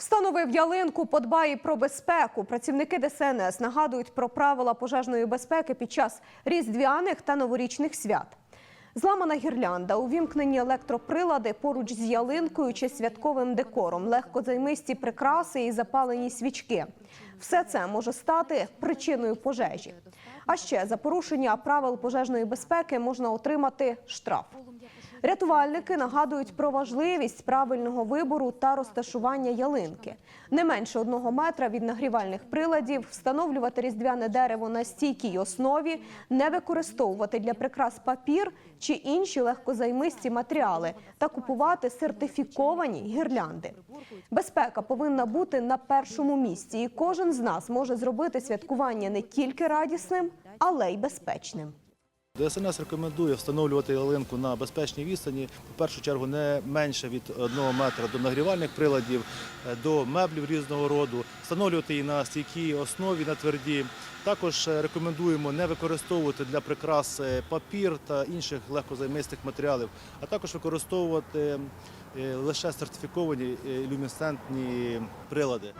Встановив ялинку, подбає про безпеку. Працівники ДСНС нагадують про правила пожежної безпеки під час різдвяних та новорічних свят. Зламана гірлянда, увімкнені електроприлади поруч з ялинкою чи святковим декором, легкозаймисті прикраси і запалені свічки. Все це може стати причиною пожежі. А ще за порушення правил пожежної безпеки можна отримати штраф. Рятувальники нагадують про важливість правильного вибору та розташування ялинки. Не менше одного метра від нагрівальних приладів, встановлювати різдвяне дерево на стійкій основі, не використовувати для прикрас папір чи інші легкозаймисті матеріали та купувати сертифіковані гірлянди. Безпека повинна бути на першому місці, і кожен з нас може зробити святкування не тільки радісним, але й безпечним. ДСНС рекомендує встановлювати ялинку на безпечній відстані, в першу чергу не менше від одного метра до нагрівальних приладів, е, до меблів різного роду, встановлювати її на стійкій основі, на тверді. Також е, рекомендуємо не використовувати для прикрас е, папір та інших легкозаймистих матеріалів, а також використовувати лише сертифіковані люмінесцентні прилади.